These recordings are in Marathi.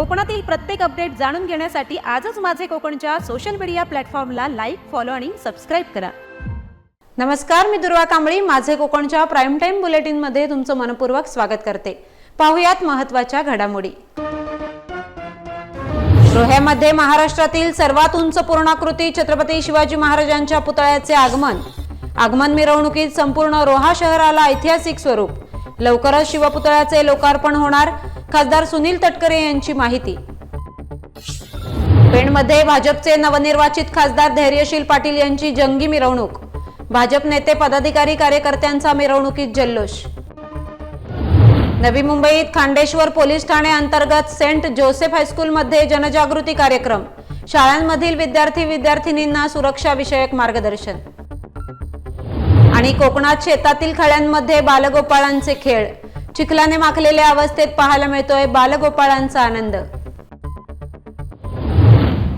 कोकणातील प्रत्येक अपडेट जाणून घेण्यासाठी आजच माझे कोकणच्या सोशल मीडिया प्लॅटफॉर्मला लाईक फॉलो आणि सबस्क्राईब करा. नमस्कार मी दुर्वा कांबळी. माझे कोकणच्या प्राईम टाईम बुलेटिनमध्ये तुमचं मनपूर्वक स्वागत करते. पाहुयात महत्त्वाच्या घडामोडी. रोह्यामध्ये महाराष्ट्रातील सर्वात उंच पूर्णाकृती छत्रपती शिवाजी महाराजांच्या पुतळ्याचे आगमन. आगमन मिरवणुकीत संपूर्ण रोहा शहराला ऐतिहासिक स्वरूप. लवकरच शिवपुतळ्याचे लोकार्पण होणार. खासदार सुनील तटकरे यांची माहिती. पेणमध्ये भाजपचे नवनिर्वाचित खासदार धैर्यशील पाटील यांची जंगी मिरवणूक. भाजप नेते पदाधिकारी कार्यकर्त्यांचा मिरवणुकीत जल्लोष. नवी मुंबईत खांडेश्वर पोलीस ठाणे अंतर्गत सेंट जोसेफ हायस्कूलमध्ये जनजागृती कार्यक्रम. शाळांमधील विद्यार्थी विद्यार्थिनींना सुरक्षाविषयक मार्गदर्शन. आणि कोकणात शेतातील खळ्यांमध्ये बालगोपाळांचे खेळ. चिखलाने माखलेल्या अवस्थेत पाहायला मिळतोय बालगोपाळांचा आनंद.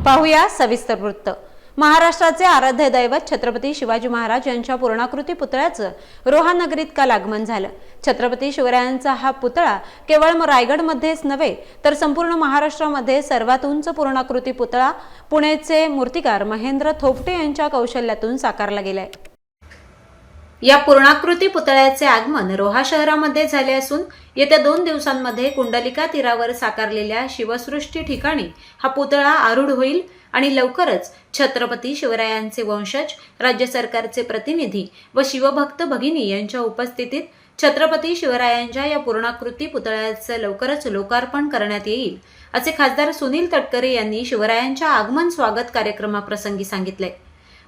पाहूया सविस्तर वृत्त. महाराष्ट्राचे आराध्य दैवत छत्रपती शिवाजी महाराज यांच्या पूर्णाकृती पुतळ्याचं रोहा नगरीत काल आगमन झालं. छत्रपती शिवरायांचा हा पुतळा केवळ रायगडमध्येच नव्हे तर संपूर्ण महाराष्ट्रामध्ये सर्वात उंच पूर्णाकृती पुतळा पुणेचे मूर्तिकार महेंद्र थोपटे यांच्या कौशल्यातून साकारला गेलाय. या पूर्णाकृती पुतळ्याचे आगमन रोहा शहरामध्ये झाले असून येत्या दोन दिवसांमध्ये कुंडलिका तीरावर साकारलेल्या शिवसृष्टी ठिकाणी हा पुतळा आरूढ होईल आणि लवकरच छत्रपती शिवरायांचे वंशज राज्य सरकारचे प्रतिनिधी व शिवभक्त भगिनी यांच्या उपस्थितीत छत्रपती शिवरायांच्या या पूर्णाकृती पुतळ्याचं लवकरच लोकार्पण करण्यात येईल असे खासदार सुनील तटकरे यांनी शिवरायांच्या आगमन स्वागत कार्यक्रमाप्रसंगी सांगितले.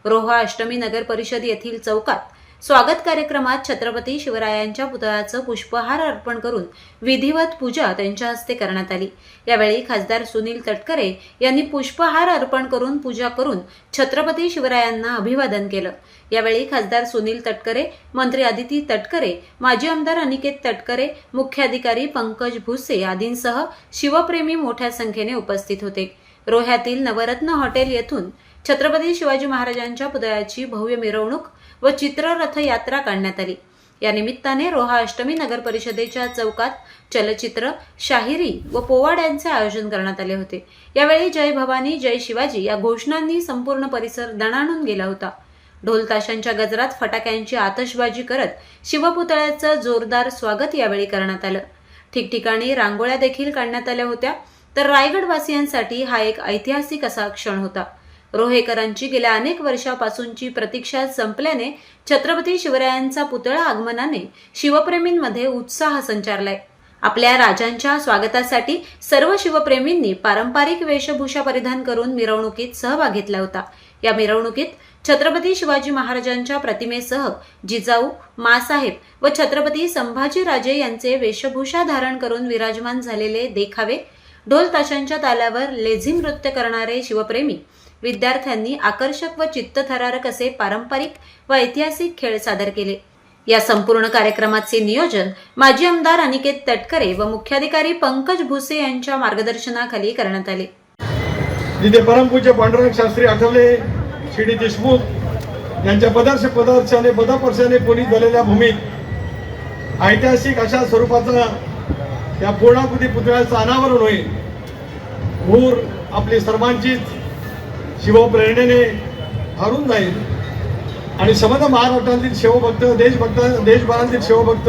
रोहा अष्टमी नगर परिषद येथील चौकात स्वागत कार्यक्रमात छत्रपती शिवरायांच्या पुतळ्याचं पुष्पहार अर्पण करून विधिवत पूजा त्यांच्या हस्ते करण्यात आली. यावेळी खासदार सुनील तटकरे यांनी पुष्पहार अर्पण करून पूजा करून छत्रपती शिवरायांना अभिवादन केलं. यावेळी खासदार सुनील तटकरे मंत्री आदिती तटकरे माजी आमदार अनिकेत तटकरे मुख्याधिकारी पंकज भुसे आदींसह शिवप्रेमी मोठ्या संख्येने उपस्थित होते. रोह्यातील नवरत्न हॉटेल येथून छत्रपती शिवाजी महाराजांच्या पुतळ्याची भव्य मिरवणूक व चित्ररथ यात्रा काढण्यात आली. या निमित्ताने रोहा अष्टमी नगर परिषदेच्या चौकात चलचित्र शाहिरी व पोवाड्यांचे आयोजन करण्यात आले होते. यावेळी जय भवानी जय शिवाजी या घोषणांनी संपूर्ण परिसर दणाणून गेला होता. ढोल ताशांच्या गजरात फटाक्यांची आतषबाजी करत शिवपुतळ्याचं जोरदार स्वागत यावेळी करण्यात आलं. ठिकठिकाणी रांगोळ्या देखील काढण्यात आल्या होत्या. तर रायगडवासियांसाठी हा एक ऐतिहासिक असा क्षण होता. रोहेकरांची गेल्या अनेक वर्षापासूनची प्रतीक्षा संपल्याने छत्रपती शिवरायांचा पुतळा आगमनाने शिवप्रेमींमध्ये उत्साह संचारलाय. आपल्या राजांच्या स्वागतासाठी सर्व शिवप्रेमींनी पारंपरिक वेशभूषा परिधान करून मिरवणुकीत सहभाग घेतला होता. या मिरवणुकीत छत्रपती शिवाजी महाराजांच्या प्रतिमेसह जिजाऊ मासाहेब व छत्रपती संभाजीराजे यांचे वेशभूषा धारण करून विराजमान झालेले देखावे ढोल ताशांच्या तालावर लेझिम नृत्य करणारे शिवप्रेमी विद्यार्थ्यांनी आकर्षक व चित्तथरारक असे पारंपरिक व ऐतिहासिक खेळ सादर केले. या संपूर्ण कार्यक्रमाचे नियोजन माजी आमदार अनिकेत तटकरे व मुख्याधिकारी पंकज भुसे यांच्या मार्गदर्शनाखाली करण्यात आले. जिथे परमपूज्य पांडुरंग शास्त्री आठवले शिडी देशमुख यांच्या पदार्श पदार्थाने पदापर्शाने पोलीस झालेल्या भूमीत ऐतिहासिक अशा स्वरूपाचा या पूर्णाकृती पुतळ्याचं अनावरण होईल. भूर आपली सर्वांचीच शिवप्रेरणेने हरून जाईल. आणि समज महाराष्ट्रातील शिवभक्त देशभक्त देशभरातील शिवभक्त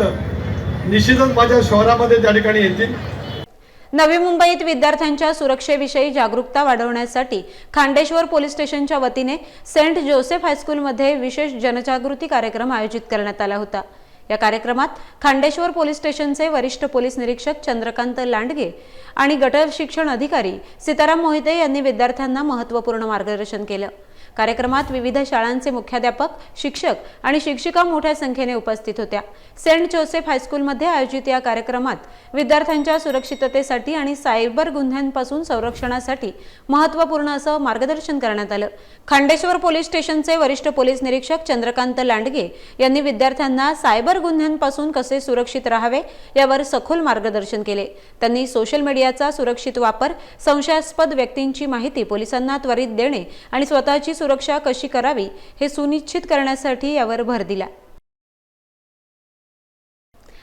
निश्चितच माझ्या शहरामध्ये त्या ठिकाणी येतील. नवी मुंबईत विद्यार्थ्यांच्या सुरक्षेविषयी जागरूकता वाढवण्यासाठी खांडेश्वर पोलीस स्टेशनच्या वतीने सेंट जोसेफ हायस्कूलमध्ये विशेष जनजागृती कार्यक्रम आयोजित करण्यात आला होता. या कार्यक्रमात खांडेश्वर पोलीस स्टेशनचे वरिष्ठ पोलीस निरीक्षक चंद्रकांत लांडगे आणि गट शिक्षण अधिकारी सीताराम मोहिते यांनी विद्यार्थ्यांना महत्त्वपूर्ण मार्गदर्शन केलं. कार्यक्रमात विविध शाळांचे मुख्याध्यापक शिक्षक आणि शिक्षिका मोठ्या संख्येने उपस्थित होत्या. सेंट जोसेफ हायस्कूलमध्ये आयोजित या कार्यक्रमात विद्यार्थ्यांच्या सुरक्षिततेसाठी आणि सायबर गुन्ह्यांपासून संरक्षणासाठी महत्त्वपूर्ण असं मार्गदर्शन करण्यात आलं. खांडेश्वर पोलीस स्टेशनचे वरिष्ठ पोलीस निरीक्षक चंद्रकांत लांडगे यांनी विद्यार्थ्यांना सायबर गुन्ह्यांपासून कसे सुरक्षित राहावे यावर सखोल मार्गदर्शन केले. त्यांनी सोशल मीडियाचा सुरक्षित वापर संशयास्पद व्यक्तींची माहिती पोलिसांना त्वरित देणे आणि स्वतःची सुरक्षा कशी करावी हे सुनिश्चित करण्यासाठी यावर भर दिला.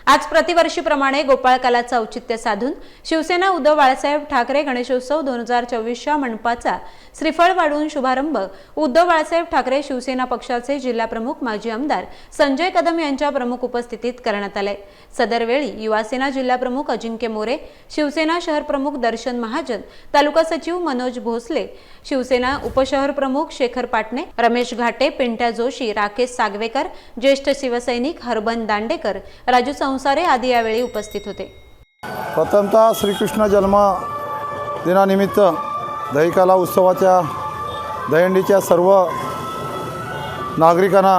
आज प्रतिवर्षीप्रमाणे गोपाळकालाचं औचित्य साधून शिवसेना उद्धव बाळासाहेब ठाकरे गणेशोत्सव दोन हजार चोवीसच्या मंडपाचा श्रीफळ वाढवून शुभारंभ उद्धव बाळासाहेब ठाकरे शिवसेना पक्षाचे जिल्हाप्रमुख माजी आमदार संजय कदम यांच्या प्रमुख उपस्थितीत करण्यात आले. सदरवेळी युवासेना जिल्हाप्रमुख अजिंक्य मोरे शिवसेना शहर प्रमुख दर्शन महाजन तालुका सचिव मनोज भोसले शिवसेना उपशहर प्रमुख शेखर पाटणे रमेश घाटे पिंट्या जोशी राकेश सागवेकर ज्येष्ठ शिवसैनिक हरबन दांडेकर राजू संसारे आदी यावेळी उपस्थित होते. प्रथमतः श्रीकृष्ण जन्म दिनानिमित्त दहिकाला उत्सवाच्या दहीहंडीच्या सर्व नागरिकांना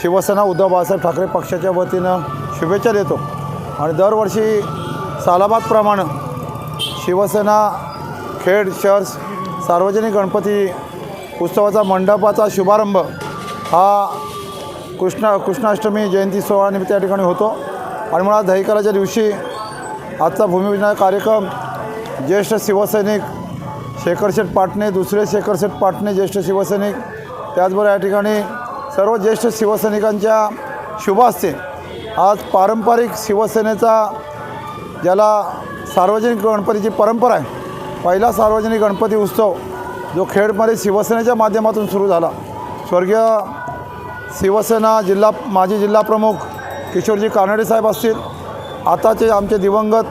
शिवसेना उद्धव बाळासाहेब ठाकरे पक्षाच्या वतीनं शुभेच्छा देतो. आणि दरवर्षी सालाबादप्रमाणे शिवसेना खेड शहर सार्वजनिक गणपती उत्सवाचा मंडपाचा शुभारंभ हा कृष्णा कृष्णाष्टमी जयंती सोहळ्यानिमित्त या ठिकाणी होतो. आणि मुळात दहिकालाच्या दिवशी आजचा भूमिपूजन कार्यक्रम ज्येष्ठ शिवसैनिक शेखरशेठ पाटणे दुसरे शेखरशेठ पाटणे ज्येष्ठ शिवसैनिक त्याचबरोबर या ठिकाणी सर्व ज्येष्ठ शिवसैनिकांच्या शुभ असते आज पारंपरिक शिवसेनेचा ज्याला सार्वजनिक गणपतीची परंपरा आहे पहिला सार्वजनिक गणपती उत्सव जो खेडमध्ये शिवसेनेच्या माध्यमातून सुरू झाला. स्वर्गीय शिवसेना जिल्हा माजी जिल्हाप्रमुख किशोरजी कानडे साहेब असतील. आताचे आमचे दिवंगत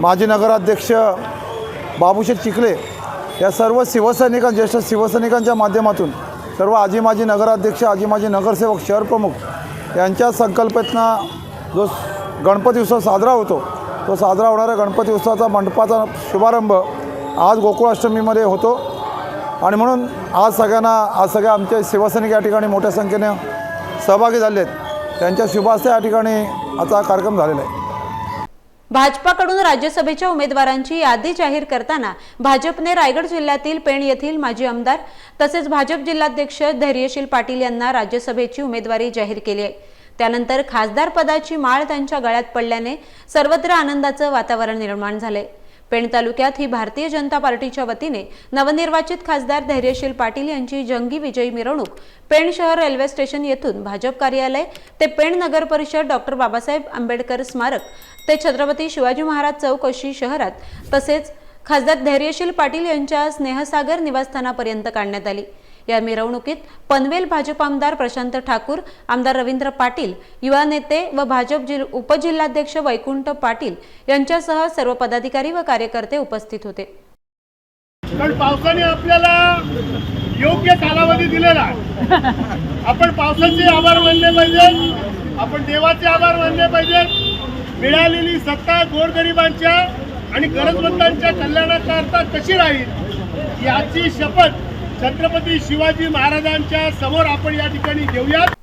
माजी नगराध्यक्ष बाबूशेठ चिखले या सर्व शिवसैनिकां ज्येष्ठ शिवसैनिकांच्या माध्यमातून सर्व आजी माजी नगराध्यक्ष आजी माजी नगरसेवक शहरप्रमुख यांच्या संकल्पनेतनं जो गणपती उत्सव साजरा होतो तो साजरा होणाऱ्या गणपती उत्सवाचा मंडपाचा शुभारंभ आज गोकुळाष्टमीमध्ये होतो. आणि म्हणून आज सगळ्यांना आज सगळ्या आमचे शिवसैनिक या ठिकाणी मोठ्या संख्येने सहभागी झाले आहेत त्यांच्या शुभास्ते या ठिकाणी आता कार्यक्रम झालेला आहे. भाजपाकडून राज्यसभेच्या उमेदवारांची यादी जाहीर करताना भाजपने रायगड जिल्ह्यातील पेण येथील माजी आमदार तसेच भाजप जिल्हाध्यक्ष धैर्यशील पाटील यांना राज्यसभेची उमेदवारी जाहीर केली आहे. त्यानंतर खासदार पदाची माळ त्यांच्या गळ्यात पडल्याने सर्वत्र आनंदाचं वातावरण निर्माण झालंय. पेण तालुक्यात ही भारतीय जनता पार्टीच्या वतीने नवनिर्वाचित खासदार धैर्यशील पाटील यांची जंगी विजयी मिरवणूक पेण शहर रेल्वे स्टेशन येथून भाजप कार्यालय ते पेण नगर परिषद डॉक्टर बाबासाहेब आंबेडकर स्मारक ते छत्रपती शिवाजी महाराज चौक अशी शहरात तसेच खासदार धैर्यशील पाटील यांच्या स्नेहसागर निवासस्थानापर्यंत काढण्यात आली. या मिरवणुकीत पनवेल भाजप आमदार प्रशांत ठाकूर आमदार रवींद्र पाटील युवा नेते व भाजप जिल उपजिल्हाध्यक्ष वैकुंठ पाटील यांच्यासह सर्व पदाधिकारी व कार्यकर्ते उपस्थित होते. कारण पावसाने आपल्याला योग्य कालावधी दिलेला आपण पावसाचे आभार मानले पाहिजेत. आपण देवाचे आभार मानले पाहिजेत. मिळालेली सत्ता गोरगरिबांच्या आणि गरजवंतांच्या कल्याणाकरता कशी राहील याची शपथ छत्रपती शिवाजी महाराजांच्या समोर आपण या ठिकाणी घेऊयात.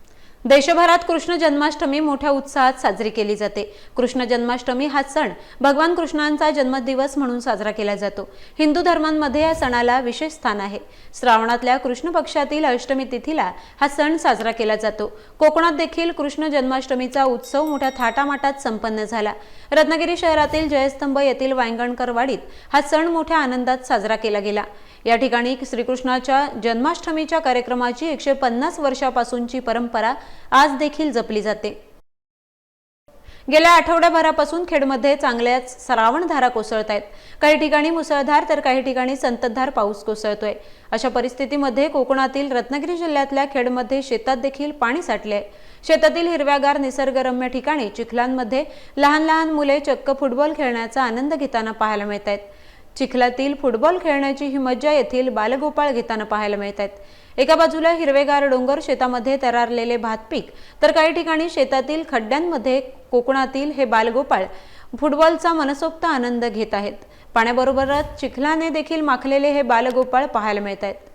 देशभरात कृष्ण जन्माष्टमी मोठ्या उत्साहात साजरी केली जाते. कृष्ण जन्माष्टमी हा सण भगवान कृष्णांचा जन्मदिवस म्हणून साजरा केला जातो. हिंदू धर्मांमध्ये या सणाला विशेष स्थान आहे. श्रावणातल्या कृष्ण पक्षातील अष्टमी तिथीला हा सण साजरा केला जातो. कोकणात देखील कृष्ण जन्माष्टमीचा उत्सव मोठ्या थाटामाटात संपन्न झाला. रत्नागिरी शहरातील जयस्तंभ येथील वायंगणकरवाडीत हा सण मोठ्या आनंदात साजरा केला गेला. या ठिकाणी श्रीकृष्णाच्या जन्माष्टमीच्या कार्यक्रमाची एकशे पन्नास वर्षापासूनची परंपरा आज देखील जपली जाते. गेल्या आठवड्याभरापासून खेडमध्ये चांगल्याच श्रावणधारा कोसळत आहेत काही ठिकाणी मुसळधार तर काही ठिकाणी संततधार पाऊस कोसळतोय. अशा परिस्थितीमध्ये कोकणातील रत्नागिरी जिल्ह्यातल्या खेडमध्ये शेतात देखील पाणी साठले आहे शेतातील हिरव्यागार निसर्गरम्य ठिकाणी चिखलांमध्ये लहान लहान मुले चक्क फुटबॉल खेळण्याचा आनंद घेताना पाहायला मिळत आहेत चिखलातील फुटबॉल खेळण्याची ही मज्जा येथील बालगोपाळ घेताना पाहायला मिळत आहेत एका बाजूला हिरवेगार डोंगर शेतामध्ये तरारलेले भात पीक तर काही ठिकाणी शेतातील खड्ड्यांमध्ये कोकणातील हे बालगोपाळ फुटबॉलचा मनसोक्त आनंद घेत आहेत. पाण्याबरोबरच चिखलाने देखील माखलेले हे बालगोपाळ पाहायला मिळत आहेत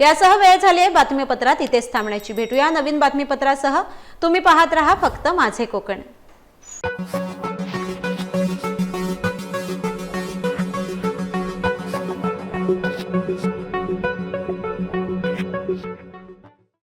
यासह वेळ झाली आहे बातमीपत्रात इथेच थांबण्याची. भेटूया नवीन बातमीपत्रासह. तुम्ही पाहत रहा फक्त माझे कोकण.